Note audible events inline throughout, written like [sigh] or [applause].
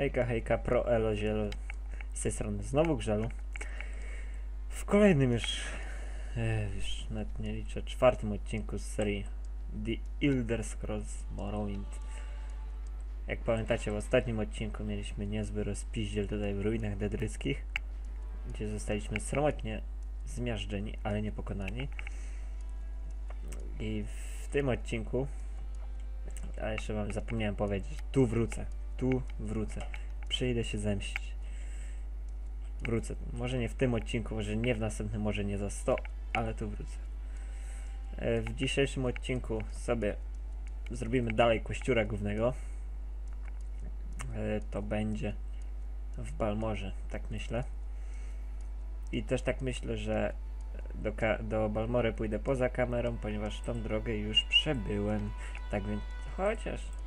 Hejka, hejka, pro elo. Z tej strony znowu Grzelu. W kolejnym już, e, już nawet nie liczę, czwartym odcinku z serii The Elder Scrolls Morrowind. Jak pamiętacie, w ostatnim odcinku mieliśmy niezły rozpiździel tutaj w ruinach dedryckich, gdzie zostaliśmy sromotnie zmiażdżeni, ale nie pokonani. I w tym odcinku, a jeszcze wam zapomniałem powiedzieć, tu wrócę, tu wrócę. Przyjdę się zemścić. Wrócę. Może nie w tym odcinku, może nie w następnym, może nie za 100, ale tu wrócę. E, W dzisiejszym odcinku sobie zrobimy dalej kościura głównego. E, To będzie w Balmorze, tak myślę. I też tak myślę, że do, do Balmory pójdę poza kamerą, ponieważ tą drogę już przebyłem. Tak więc chociaż.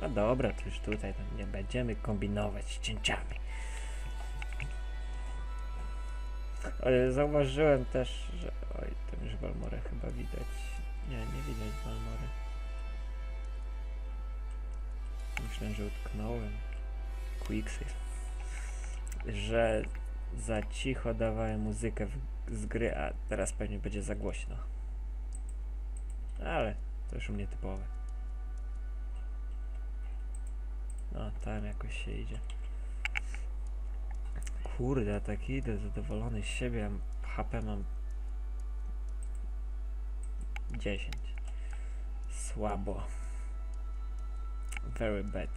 No dobra, to już tutaj nie będziemy kombinować z cięciami. Ale zauważyłem też, że. Oj, tam już Balmorę chyba widać. Nie, nie widać Balmory. Myślę, że utknąłem. Quicksave. Że za cicho dawałem muzykę z gry, a teraz pewnie będzie za głośno. Ale to już u mnie typowe. No, tam jakoś się idzie. Kurde, tak idę zadowolony z siebie, a HP mam 10. Słabo. Very bad.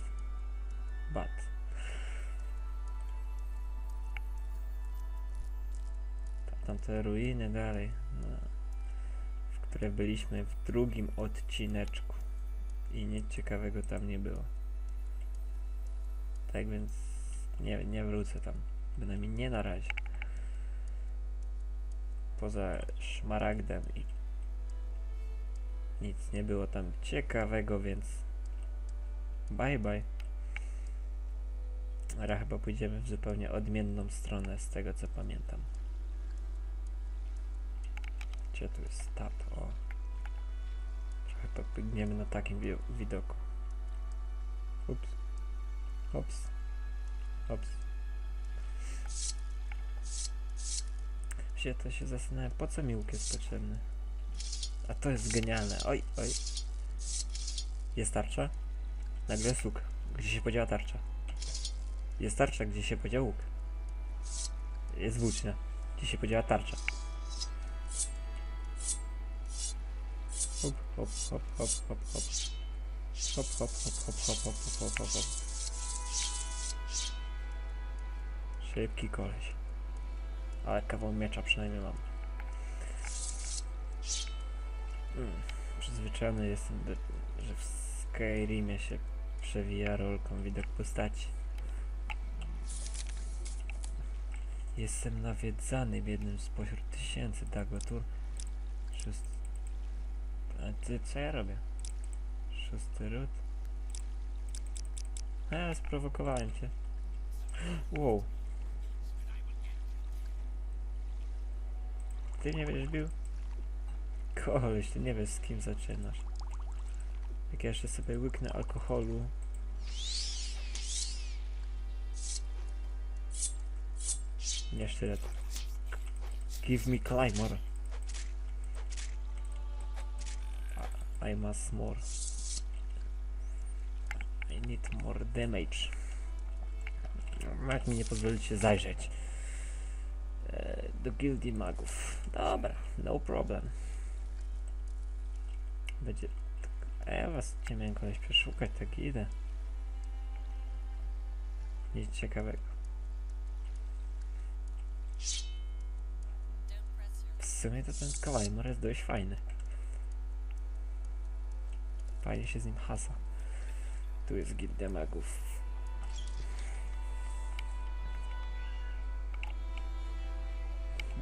Ta- Tam te ruiny dalej, no, w które byliśmy w drugim odcineczku i nic ciekawego tam nie było. Tak więc nie, nie wrócę tam. Bynajmniej nie na razie. Poza szmaragdem i nic nie było tam ciekawego, więc bye bye. Ale chyba pójdziemy w zupełnie odmienną stronę z tego co pamiętam. Gdzie tu jest tab? O. Trochę pobiegniemy na takim wi- widoku. Ups. Hops. Hops. Się to się zastanawiam, po co mi łuk jest potrzebny? A to jest genialne. Oj, oj. Jest tarcza? Nagle jest łuk. Gdzie się podziała tarcza? Jest tarcza, gdzie się podział łuk? Jest włócznia. Gdzie się podziała tarcza? Hop, hop, hop, hop, hop, hop. Hop, hop, hop, hop, hop, hop, hop, hop, hop, Szybki koleś. Ale kawał miecza przynajmniej mam. Mm, przyzwyczajony jestem, do, że w Skyrimie się przewija rolką widok postaci. Jestem nawiedzany jednym spośród tysięcy Dagotur. Szóst... A ty, co ja robię? Szósty ród? A, sprowokowałem cię. Wow. Ty nie będziesz bił? Koleś, ty nie wiesz z kim zaczynasz. Jak ja jeszcze sobie łyknę alkoholu. Nie sztylet. Give me Claymore. I must more. I need more damage. No, Jak mi nie pozwolicie zajrzeć do gildii magów. Dobra, no problem. Będzie. A ja was nie miałem kogoś przeszukać, tak idę. Nic ciekawego. W sumie to ten Kalajmor jest dość fajny. Fajnie się z nim hasa. Tu jest gildia magów.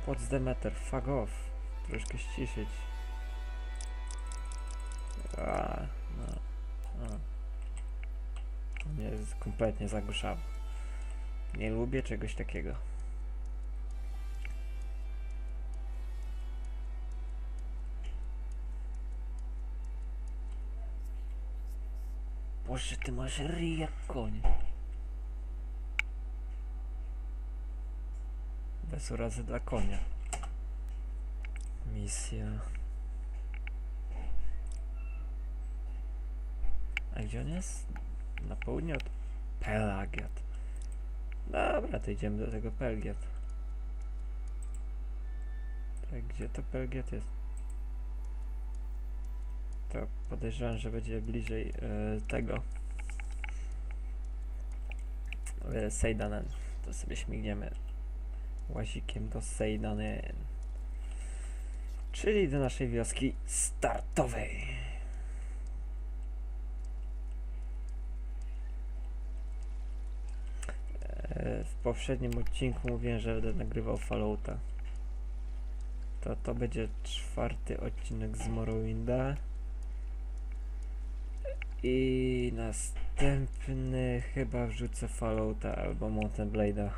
What's the matter? Fuck off. Troszkę ściszyć. A, no. A. Kompletnie zagłuszało. Nie lubię czegoś takiego. Boże, ty masz ryj jak koń. Bez urazy dla konia. Misja. A gdzie on jest? Na południe od Pelagiat. Dobra, to idziemy do tego Pelgiat. Tak, gdzie to Pelgiat jest? To podejrzewam, że będzie bliżej e, tego. E, Sejdanen. To sobie śmigniemy łazikiem do Sejdanen. Czyli do naszej wioski startowej. E, W poprzednim odcinku mówiłem, że będę nagrywał Fallouta. To to będzie czwarty odcinek z Morrowinda. I następny chyba wrzucę Fallouta albo Mountain Blade'a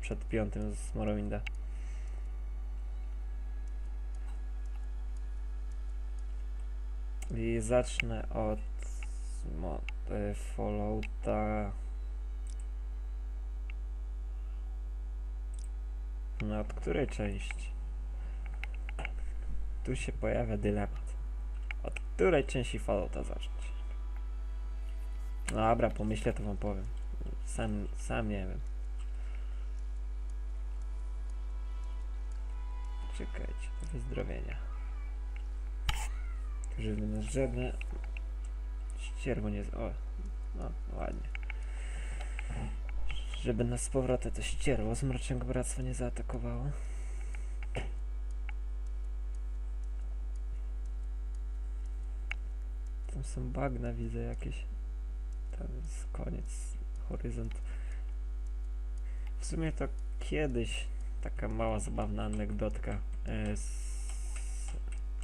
przed piątym z Morrowinda. I zacznę od e, Fallouta. No od której części? Tu się pojawia dylemat. Od której części Fallouta zacząć? No dobra, pomyślę to wam powiem. Sam, sam nie wiem. Czekajcie, wyzdrowienia. Żywy nas żadne. Ścierwo nie... O, no ładnie. Żeby nas z powrotem to ścierwo z Mrocznego Bractwa nie zaatakowało. Tam są bagna, widzę jakieś. Tam jest koniec, horyzont. W sumie to kiedyś taka mała zabawna anegdotka z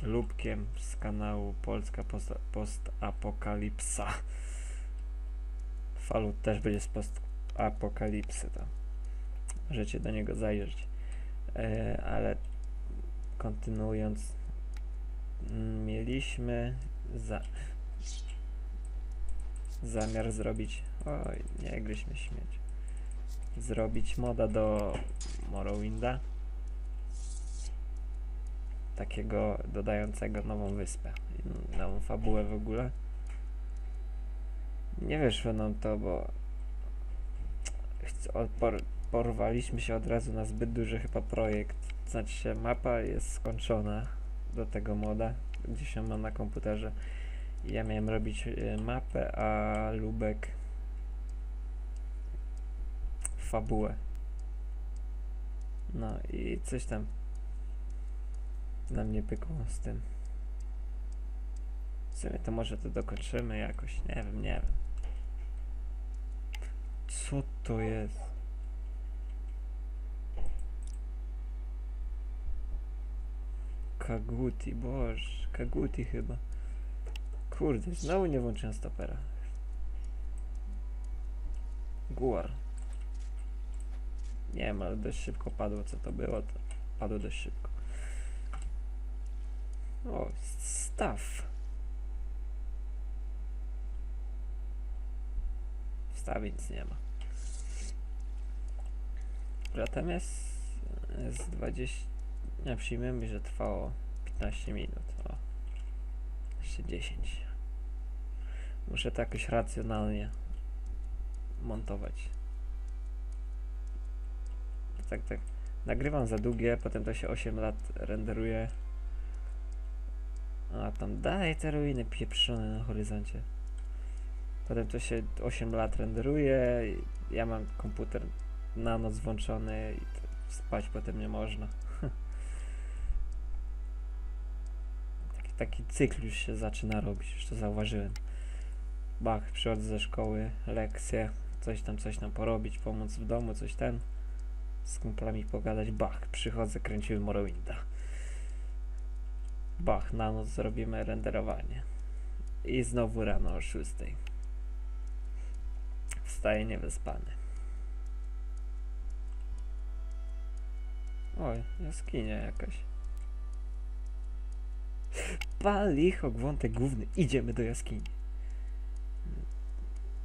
Lubkiem z kanału Polska Post- Postapokalipsa. Falut też będzie z postapokalipsy, to możecie do niego zajrzeć. E, ale kontynuując, mieliśmy za, zamiar zrobić. Oj, nie gryźmy śmieć. Zrobić moda do Morrowinda. Takiego dodającego nową wyspę. Nową fabułę w ogóle. Nie wyszło nam to, bo porwaliśmy się od razu na zbyt duży chyba projekt. Znaczy się, mapa jest skończona do tego moda, gdzie się ma na komputerze. Ja miałem robić y, mapę, a Lubek fabułę. No i coś tam na mnie pykło z tym. W sumie to może to dokończymy jakoś, nie wiem, nie wiem. Co to jest? Kaguti, boż, Kaguti chyba. Kurde, znowu nie włączyłem stopera. Guar. Nie wiem, ale dość szybko padło, co to było, to padło dość szybko. O, staw. W stawie nic nie ma. Jest, jest 20, nie przyjmiemy, że trwało 15 minut. O. Jeszcze 10. Muszę to jakoś racjonalnie montować. Tak, tak. Nagrywam za długie, potem to się 8 lat renderuje. A tam dalej te ruiny pieprzone na horyzoncie. Potem to się 8 lat renderuje. Ja mam komputer na noc włączony i spać potem nie można. [laughs] taki, taki cykl już się zaczyna robić, już to zauważyłem. Bach, przychodzę ze szkoły, lekcje, coś tam, coś tam porobić, pomóc w domu, coś ten. Z kumplami pogadać, bach, przychodzę, kręcimy Morrowinda. Bach, na noc zrobimy renderowanie. I znowu rano o 6. Wstaję niewyspany. Oj, jaskinia jakaś. Pal licho, gwątek główny. Idziemy do jaskini.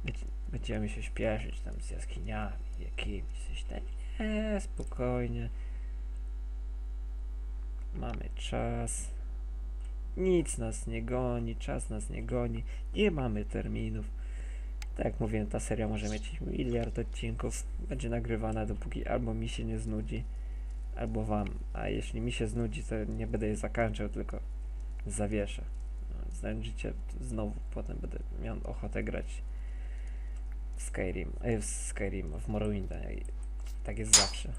Będzie- Będziemy się śpieszyć tam z jaskiniami jakimiś. Coś tam. Nie, spokojnie. Mamy czas. Nic nas nie goni, czas nas nie goni. Nie mamy terminów. Tak jak mówiłem, ta seria może mieć miliard odcinków. Będzie nagrywana dopóki albo mi się nie znudzi, albo wam. A jeśli mi się znudzi, to nie będę je zakończał, tylko zawieszę. No, Znajdziecie znowu, potem będę miał ochotę grać w Skyrim, e, w Skyrim, w Morrowinda. Tak jest zawsze.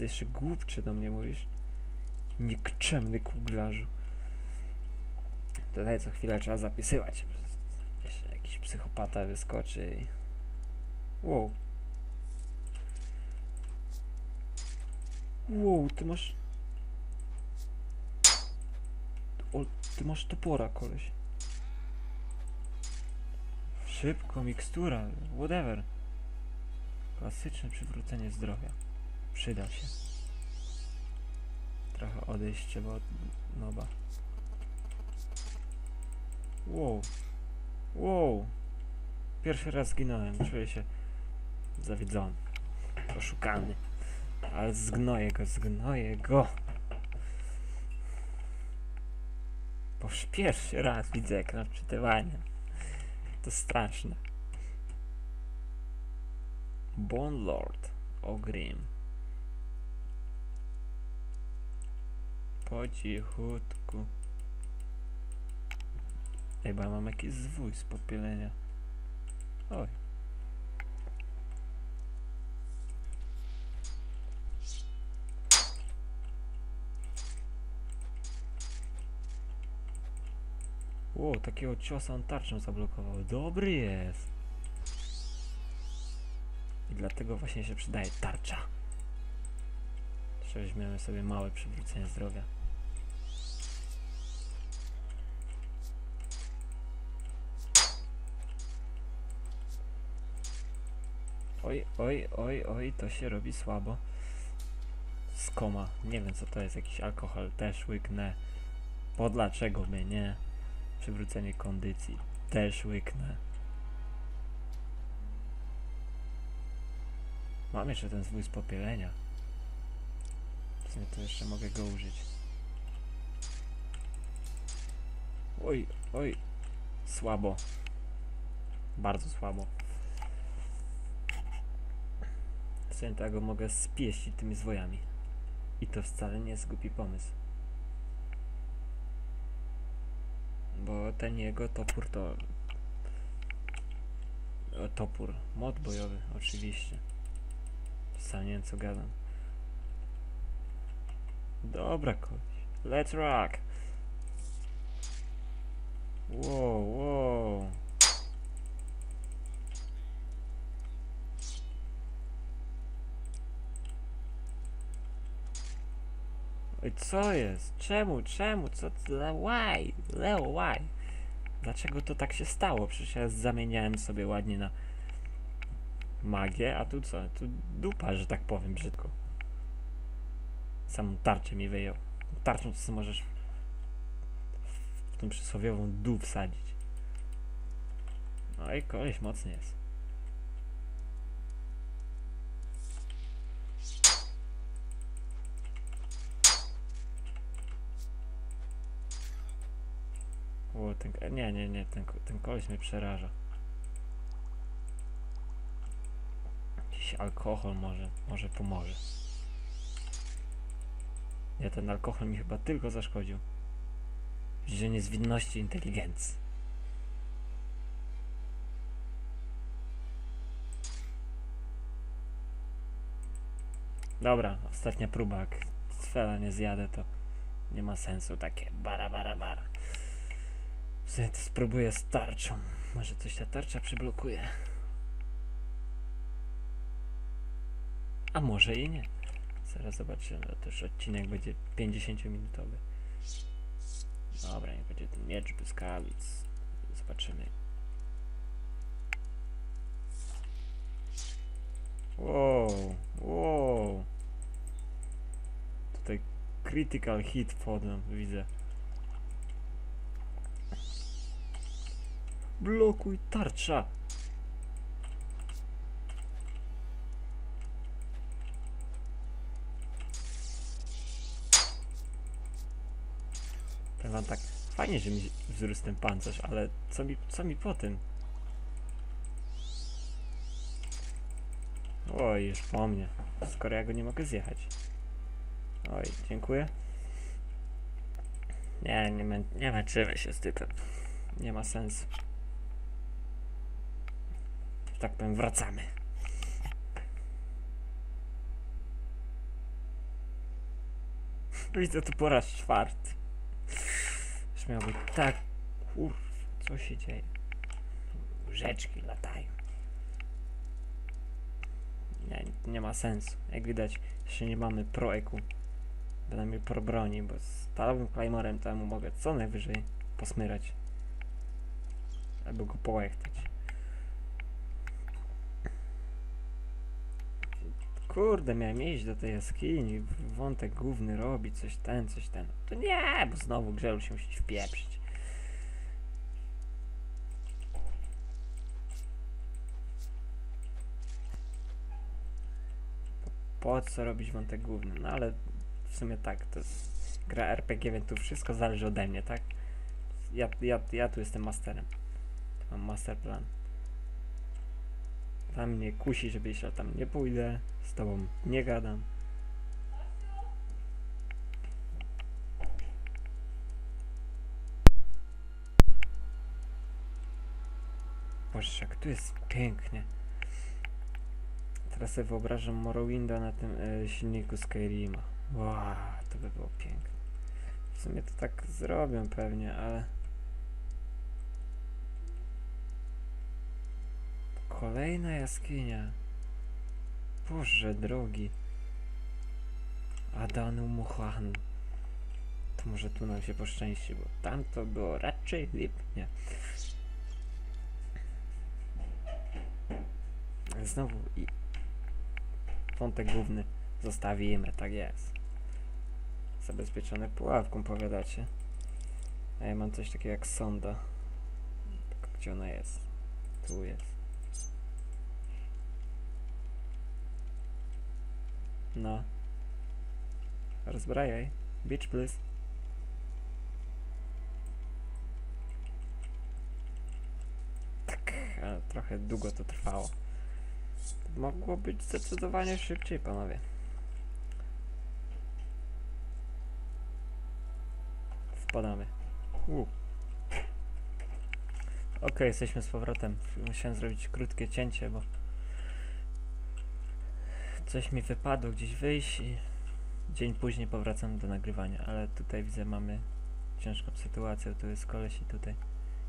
Jeszcze głupczy do mnie mówisz. Nikczemny kuglarzu. Tutaj co chwilę trzeba zapisywać. Jeszcze jakiś psychopata wyskoczy i... Wow. Wow, ty masz... O, ty masz topora, koleś. Szybko, mikstura, whatever. Klasyczne przywrócenie zdrowia. Przyda się. Trochę odejść trzeba od noba. Wow. Wow. Pierwszy raz zginąłem. Czuję się zawiedzony. Oszukany. Ale zgnoję go, zgnoję go. Bo już pierwszy raz widzę ekran wczytywania. To straszne. Bone Lord Ogrim. Po cichutku. Ej, bo ja mam jakiś zwój z popielenia. Oj. Ło, takiego ciosa on tarczą zablokował. Dobry jest. I dlatego właśnie się przydaje tarcza. Jeszcze weźmiemy sobie małe przywrócenie zdrowia. Oj, oj, oj, oj, to się robi słabo. Skoma. Nie wiem co to jest, jakiś alkohol też łyknę. Bo dlaczego by nie? Przywrócenie kondycji. Też łyknę. Mam jeszcze ten zwój z popielenia. W sumie to jeszcze mogę go użyć. Oj, oj. Słabo. Bardzo słabo. W sumie to ja go mogę spieścić tymi zwojami. I to wcale nie jest głupi pomysł. Bo ten jego topór to... O, topór. Mod bojowy, oczywiście. Sam nie wiem co gadam. Dobra koleś. Let's rock! Wow, wow. Co jest? Czemu? Czemu? Co? Why? Leo, why? Dlaczego to tak się stało? Przecież ja zamieniałem sobie ładnie na magię, a tu co? Tu dupa, że tak powiem brzydko. Samą tarczę mi wyjął. Tarczą sobie możesz w tą przysłowiową dół wsadzić. No i koleś mocny jest. O, ten, nie, nie, nie, ten, ten koleś mnie przeraża. Jakiś alkohol może, może pomoże. Nie, ten alkohol mi chyba tylko zaszkodził. Że niezwinności inteligencji. Dobra, ostatnia próba. Jak cfela nie zjadę, to nie ma sensu takie bara, bara, bara. To spróbuję z tarczą. Może coś ta tarcza przyblokuje. A może i nie. Zaraz zobaczymy. Też odcinek będzie 50-minutowy. Dobra, niech będzie ten miecz błyskawic. Zobaczymy. Wow, wow. Tutaj critical hit wchodzą, widzę. Blokuj tarcza. Powiem tak, fajnie, że mi wzrósł ten pancerz, ale co mi, co mi po tym? Oj, już po mnie, skoro ja go nie mogę zjechać. Oj, dziękuję. Nie, nie, mę nie męczymy się z typem. Nie ma sensu. Tak powiem, wracamy. Widzę to po raz czwarty. Już tak. Kurw, co się dzieje? Rzeczki latają. Nie, nie ma sensu. Jak widać, jeszcze nie mamy pro eku. Bynajmniej pro broni, bo z stalowym Claymorem temu mogę co najwyżej posmyrać. Albo go połechtać. Kurde, miałem iść do tej jaskini, wątek główny robić, coś ten, coś ten. To nie, bo znowu Grzelu się musi wpieprzyć. Po co robić wątek główny? No ale w sumie tak, to jest gra RPG, więc tu wszystko zależy ode mnie, tak? Ja, ja, ja tu jestem masterem. Mam master plan. Tam mnie kusi, żeby jeśli ja tam nie pójdę, z tobą nie gadam. Boże, jak tu jest pięknie. Teraz sobie wyobrażam Morrowinda na tym e, silniku Skyrima. Wow, to by było piękne. W sumie to tak zrobią pewnie, ale... Kolejna jaskinia. Boże drogi. Adanu Muhan. To może tu nam się poszczęści, bo tam to było raczej lipnie. Znowu i wątek główny zostawimy, tak jest. Zabezpieczone pułapką, powiadacie. A ja mam coś takiego jak sonda. Tylko gdzie ona jest? Tu jest. No. Rozbrajaj. Beach please. Tak, ale trochę długo to trwało. Mogło być zdecydowanie szybciej, panowie. Wpadamy. U. Ok, jesteśmy z powrotem. Musiałem zrobić krótkie cięcie, bo coś mi wypadło gdzieś wyjść i dzień później powracam do nagrywania, ale tutaj widzę mamy ciężką sytuację. Tu jest koleś i tutaj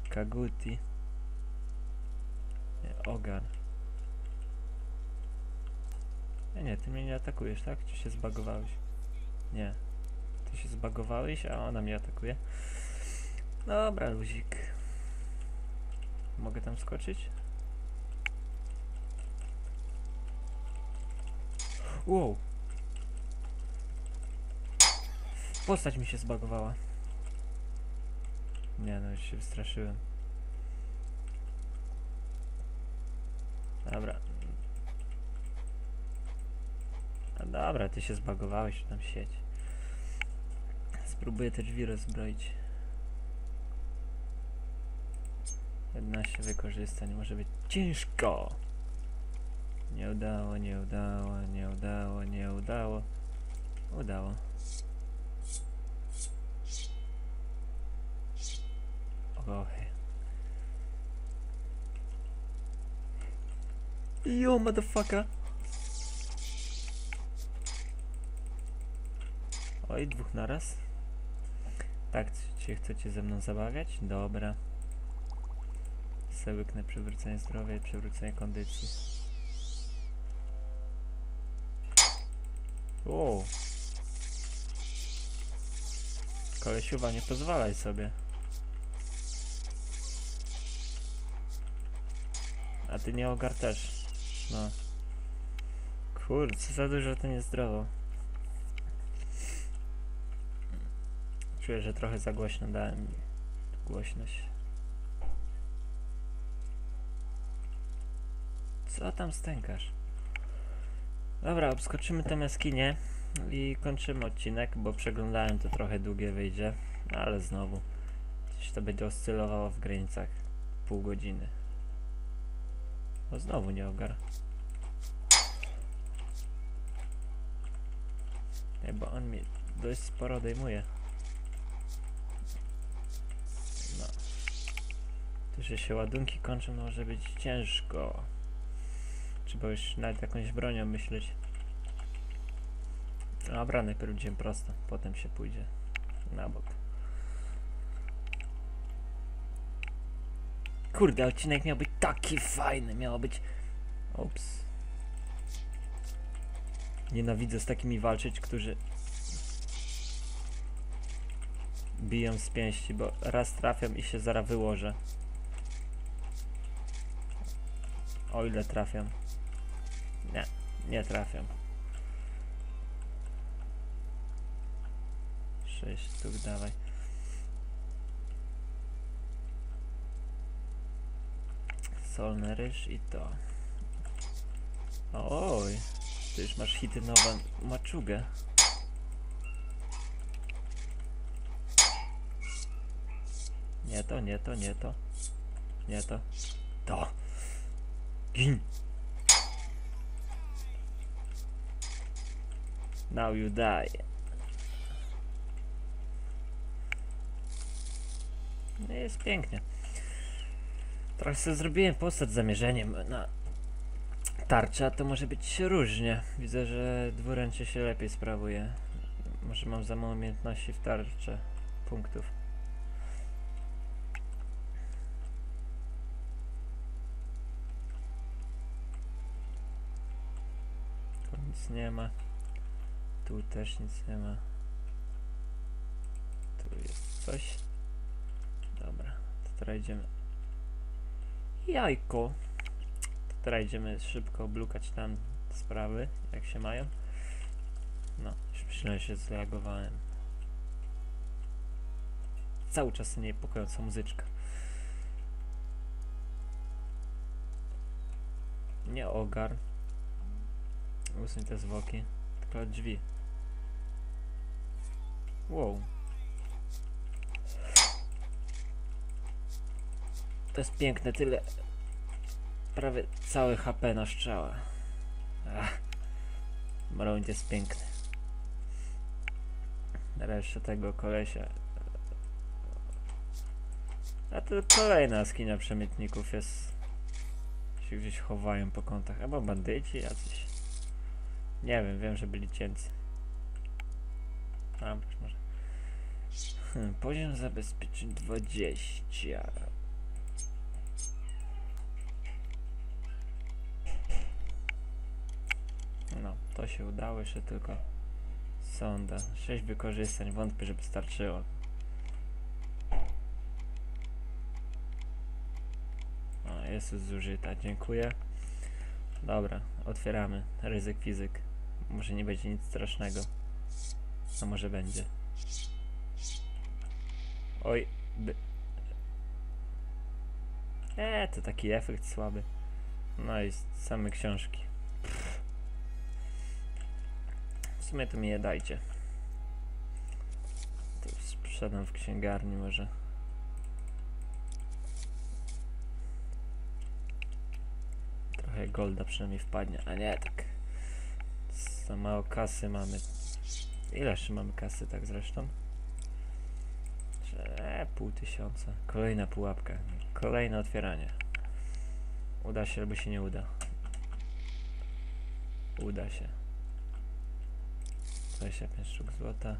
Kaguti. Ogar. Nie, nie, ty mnie nie atakujesz, tak? Czy się zbagowałeś? Nie. Ty się zbagowałeś, a ona mnie atakuje. Dobra, luzik. Mogę tam skoczyć? Wow. Postać mi się zbagowała. Nie no, już się wystraszyłem. Dobra. A dobra, ty się zbagowałeś, tam sieć. Spróbuję te drzwi rozbroić. 11 wykorzystań, może być ciężko. Nie udało, nie udało, nie udało, nie udało. Udało. Ochy. Yo, motherfucker! Oj, dwóch naraz. Tak, czy chcecie ze mną zabawiać? Dobra. Se łyknę przywrócenie zdrowia i przywrócenie kondycji. O. Kolesiuwa, nie pozwalaj sobie. A ty nie ogar też. No. Kurczę, za dużo to niezdrowo. Czuję, że trochę za głośno dałem głośność. Co tam stękasz? Dobra, obskoczymy tę jaskinię. i kończymy odcinek, bo przeglądałem to trochę długie wyjdzie, ale znowu gdzieś to będzie oscylowało w granicach pół godziny. O znowu nie ogar. Nie, bo on mi dość sporo odejmuje. No. To, że się ładunki kończą, może być ciężko. Trzeba już nad jakąś bronią myśleć. Dobra, najpierw idziemy prosto, potem się pójdzie na bok. Kurde, odcinek miał być taki fajny, miało być... Ups. Nienawidzę z takimi walczyć, którzy biją z pięści, bo raz trafiam i się zaraz wyłożę. O ile trafiam. Nie, nie trafiam. 6 sztuk dawaj. Solny ryż i to. Oj, ty już masz hity maczugę. Nie to, nie to, nie to. Nie to. To. Gin. Now you die. No jest pięknie. Trochę sobie zrobiłem postać zamierzeniem na tarczę, a to może być różnie. Widzę, że dwuręcze się lepiej sprawuje. Może mam za mało umiejętności w tarczy punktów. Nic nie ma. Tu też nic nie ma. Tu jest coś. Dobra, to teraz idziemy. Jajko. To teraz idziemy szybko oblukać tam sprawy, jak się mają. No, już myślałem, że się zreagowałem. Cały czas niepokojąca muzyczka. Nie ogar. Usuń te zwłoki. Tylko drzwi. Wow. To jest piękne, tyle. Prawie całe HP na strzała. Ach. Jest piękny. Nareszcie tego kolesia. A to kolejna skinia przemytników jest. Się gdzieś chowają po kątach. Albo bandyci jacyś. Nie wiem, wiem, że byli cięcy. A, może. Hmm, poziom zabezpieczeń 20. No, to się udało, jeszcze tylko sonda. 6 wykorzystań, wątpię, żeby starczyło. O, jest już zużyta, dziękuję. Dobra, otwieramy. Ryzyk fizyk. Może nie będzie nic strasznego. A może będzie. Oj, by... Eee, to taki efekt słaby. No i same książki. W sumie to mi je dajcie. To sprzedam w księgarni może. Trochę golda przynajmniej wpadnie, a nie tak. Za mało kasy mamy. Ile jeszcze mamy kasy tak zresztą? Eee, pół tysiąca. Kolejna pułapka. Kolejne otwieranie. Uda się albo się nie uda. Uda się. 25 sztuk złota.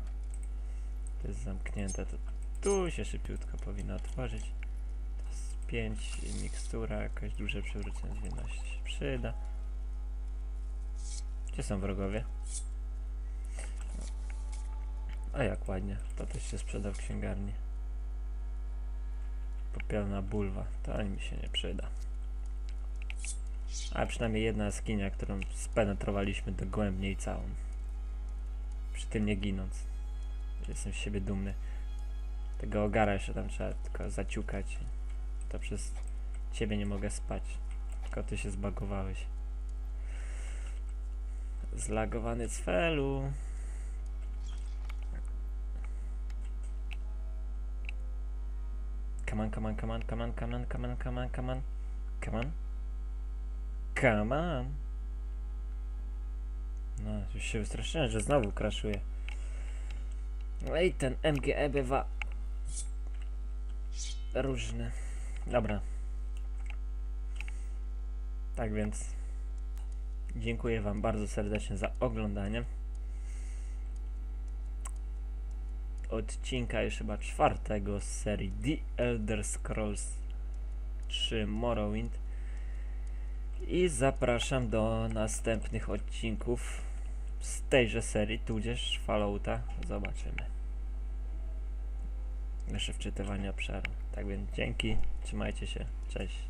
To jest zamknięte. To tu się szybciutko powinno otworzyć. To jest 5 mikstura, jakaś duże przywrócenie zwinności się przyda. Gdzie są wrogowie? A jak ładnie. To też się sprzeda w księgarni. Popielna bulwa. To ani mi się nie przyda. A przynajmniej jedna skinia, którą spenetrowaliśmy dogłębnie i całą. Przy tym nie ginąc. Jestem z siebie dumny. Tego ogara jeszcze tam trzeba tylko zaciukać. To przez ciebie nie mogę spać. Tylko ty się zbagowałeś. Zlagowany cfelu. Come on, come on, come on, come on, come on, come on, come on, come on. Come on. Come on. No, już się wystraszyłem, że znowu crashuje. No i ten MGE bywa różny. Dobra. Tak więc dziękuję Wam bardzo serdecznie za oglądanie. Odcinka już chyba czwartego z serii The Elder Scrolls 3 Morrowind. I zapraszam do następnych odcinków z tejże serii, tudzież Fallouta. Zobaczymy. Jeszcze wczytywanie obszaru. Tak więc dzięki, trzymajcie się, cześć.